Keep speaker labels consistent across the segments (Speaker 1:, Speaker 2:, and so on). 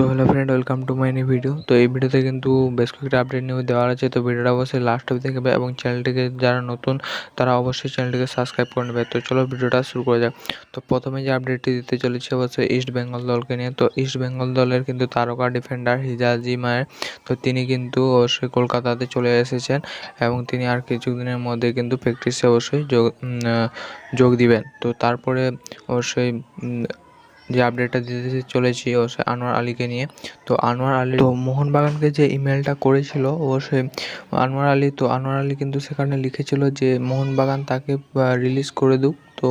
Speaker 1: তো hello friend welcome to my new video তো এই ভিডিওতে কিন্তু বেশ কয়েকটা আপডেট নিউজ দেওয়া আছে। তো ভিডিওটা অবশ্যই লাস্ট অবধি দেখবে এবং চ্যানেলটিকে যারা নতুন, তারা অবশ্যই চ্যানেলটিকে সাবস্ক্রাইব করে নেবে। তো চলো ভিডিওটা শুরু করা যাক। তো প্রথমে যে আপডেটটি দিতে চলেছে অবশ্যই ইস্ট বেঙ্গল দলকে নিয়ে। তো ইস্ট বেঙ্গল দলের কিন্তু তারকা ডিফেন্ডার হিজাজি মায়ের, তো তিনি কিন্তু অবশ্যই কলকাতাতে চলে এসেছেন এবং তিনি আর কিছুদিনের মধ্যে কিন্তু প্র্যাকটিসে অবশ্যই যোগ যোগ দিবেন। তো তারপরে অবশ্যই যে আপডেটটা দিতে চলেছি ও সে আনোয়ার আলীকে নিয়ে। তো আনোয়ার আলী তো মোহনবাগানকে যে ইমেলটা করেছিল সে আনোয়ার আলী তো আনোয়ার আলী কিন্তু সেখানে লিখেছিল যে, মোহনবাগান তাকে রিলিজ করে দুক। তো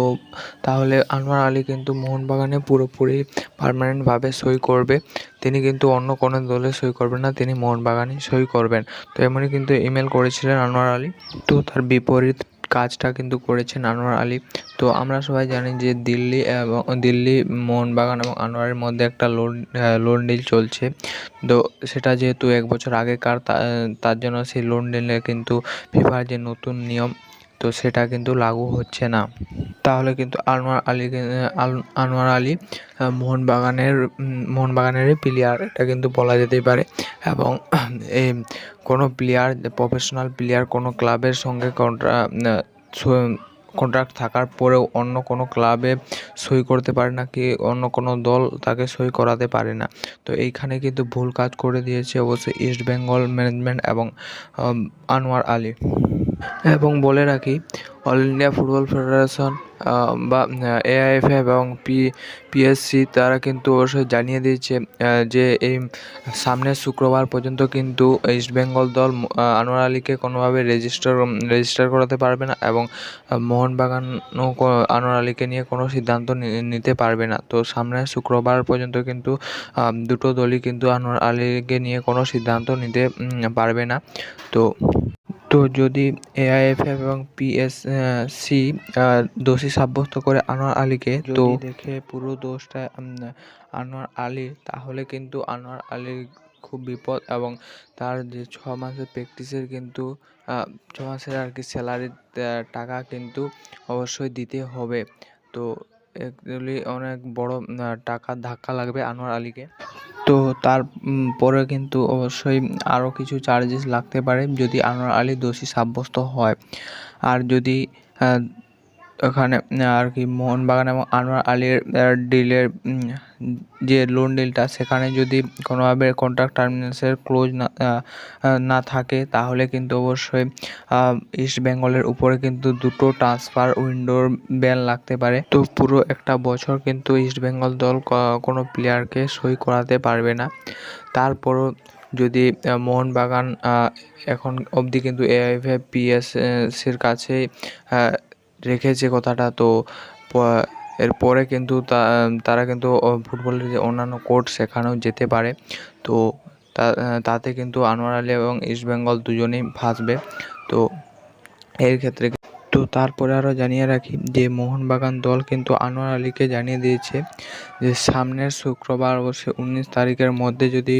Speaker 1: তাহলে আনোয়ার আলী কিন্তু মোহনবাগানে পুরোপুরি পার্মানেন্টভাবে সই করবে। তিনি কিন্তু অন্য কোনো দলে সই করবেন না, তিনি মোহনবাগানে সই করবেন। তো এমনই কিন্তু ইমেল করেছিলেন আনোয়ার আলী। তো তার বিপরীত কাজটা কিন্তু করেছেন আনোয়ার আলী। তো আমরা সবাই জানি যে দিল্লি এবং দিল্লি, মোহনবাগান এবং আনোয়ারের মধ্যে একটা লোন লোন ডিল চলছে। তো সেটা যেহেতু এক বছর আগেকার তার জন্য সেই লোন ডিলে কিন্তু ফিফার যে নতুন নিয়ম তো সেটা কিন্তু লাগু হচ্ছে না। তাহলে কিন্তু আনোয়ার আলী আনোয়ার আলী মোহনবাগানের মোহনবাগানেরই প্লেয়ার এটা কিন্তু বলা যেতেই পারে। এবং এই কোনো প্লেয়ার প্রফেশনাল প্লেয়ার কোনো ক্লাবের সঙ্গে কন্ট্রা কন্ট্রাক্ট থাকার পরেও অন্য কোনো ক্লাবে সই করতে পারে না কি অন্য কোনো দল তাকে সই করাতে পারে না। তো এইখানে কিন্তু ভুল কাজ করে দিয়েছে অবশ্যই ইস্ট বেঙ্গল ম্যানেজমেন্ট এবং আনোয়ার আলী। এবং বলে রাখি অল ইন্ডিয়া ফুটবল ফেডারেশন বা এআইএফএ এবং পি পিএসসি তারা কিন্তু অবশ্যই জানিয়ে দিয়েছে যে এই সামনের শুক্রবার পর্যন্ত কিন্তু ইস্ট বেঙ্গল দল আনোয়ার আলীকে কোনোভাবে রেজিস্টার রেজিস্টার করাতে পারবে না এবং মোহনবাগানও আনোয়ার আলীকে নিয়ে কোনো সিদ্ধান্ত নিতে পারবে না। তো সামনের শুক্রবার পর্যন্ত কিন্তু দুটো দলই কিন্তু আনোয়ার আলীকে নিয়ে কোনো সিদ্ধান্ত নিতে পারবে না। তো তো যদি এআইএফএফ এবং পিএস সি দোষী সাব্যস্ত করে আনোয়ার আলীকে তো দেখে পুরো দোষটা আনোয়ার আলী তাহলে কিন্তু আনোয়ার আলীর খুব বিপদ এবং তার যে ছ মাসের প্র্যাকটিসের কিন্তু ছ মাসের আর কি স্যালারির টাকা কিন্তু অবশ্যই দিতে হবে। তো এগুলি অনেক বড় টাকার ধাক্কা লাগবে আনোয়ার আলীকে। তো তার পরে কিন্তু অবশ্যই আরও কিছু চার্জেস লাগতে পারে যদি আনোয়ার আলী দোষী সাব্যস্ত হয়। আর যদি ওখানে, আর কি, মোহনবাগান এবং আনোয়ার আলীর ডিলের যে লোন ডিলটা সেখানে যদি কোনোভাবে কন্ট্রাক্ট টার্মিনেশনের ক্লোজ না না থাকে, তাহলে কিন্তু অবশ্যই ইস্ট বেঙ্গলের উপরে কিন্তু দুটো ট্রান্সফার উইন্ডোর ব্যান লাগতে পারে। তো পুরো একটা বছর কিন্তু ইস্ট বেঙ্গল দল কোনো প্লেয়ারকে সই করাতে পারবে না। তারপরও যদি মোহনবাগান এখন অবধি কিন্তু এআইএফএ পিএস এর কাছে রেখেছে কথাটা, তো এরপরে কিন্তু তারা কিন্তু ফুটবলের যে অন্যান্য কোর্ট শেখানো যেতে পারে। তো তা- তাতে কিন্তু আনোয়ার আলী এবং ইস্টবেঙ্গল দুজনেই ফাঁসবে। তো এর ক্ষেত্রে তো তারপরে আরও জানিয়ে রাখি যে মোহনবাগান দল কিন্তু আনোয়ার আলীকে জানিয়ে দিয়েছে যে সামনের শুক্রবার অবশ্যই উনিশ তারিখের মধ্যে যদি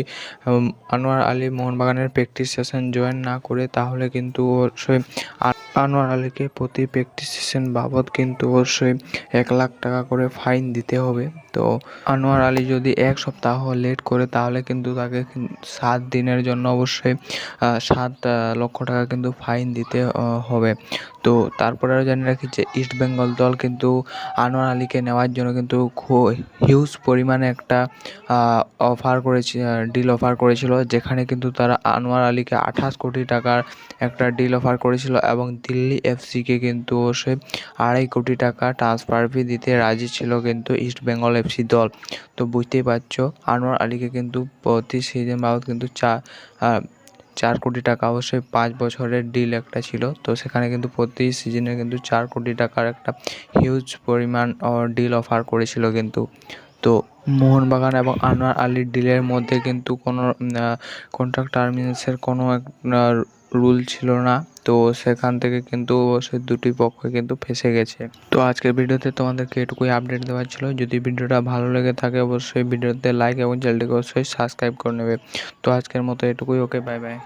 Speaker 1: আনোয়ার আলী মোহনবাগানের প্র্যাকটিস সেশন জয়েন না করে, তাহলে কিন্তু অবশ্যই আনোয়ার আলীকে প্রতি প্র্যাকটিস সেশন বাবদ কিন্তু অবশ্যই এক লাখ টাকা করে ফাইন দিতে হবে। তো আনোয়ার আলী যদি এক সপ্তাহ লেট করে, তাহলে কিন্তু তাকে সাত দিনের জন্য অবশ্যই সাত লক্ষ টাকা কিন্তু ফাইন দিতে হবে। তো তারপরে জানিয়ে রাখি যে ইস্ট বেঙ্গল দল কিন্তু আনোয়ার আলীকে নেওয়ার জন্য কিন্তু হিউজ পরিমাণে একটা অফার করেছে ডিল অফার করেছিল, যেখানে কিন্তু তারা আনোয়ার আলীকে আঠাশ কোটি টাকার একটা ডিল অফার করেছিল এবং দিল্লি এফসিকে কিন্তু সে আড়াই কোটি টাকা ট্রান্সফার ফি দিতে রাজি ছিল কিন্তু ইস্ট বেঙ্গল এফসি দল। তো বুঝতেই পারছ, আনোয়ার আলীকে কিন্তু প্রতি সিজন বাবদ কিন্তু চা চার কোটি টাকা, অবশ্যই পাঁচ বছরের ডিল একটা ছিল। তো সেখানে কিন্তু প্রতি সিজনে কিন্তু চার কোটি টাকার একটা হিউজ পরিমাণ ডিল অফার করেছিল কিন্তু। তো মোহনবাগান এবং আনোয়ার আলীর ডিলের মধ্যে কিন্তু কোনো কন্ট্রাক্ট টার্মিনেশনের কোনো রুল ছিল না। তো সেখান থেকে কিন্তু সে দুটি পক্ষ কিন্তু ফেসে গেছে। তো আজকের ভিডিওতে তোমাদেরকে এটুকুই আপডেট দেওয়ার ছিল। যদি ভিডিওটা ভালো লেগে থাকে, অবশ্যই ভিডিওতে লাইক এবং চ্যানেলটিকে অবশ্যই সাবস্ক্রাইব করে নেবে। তো আজকের মতো এটুকুই ওকে বাই বাই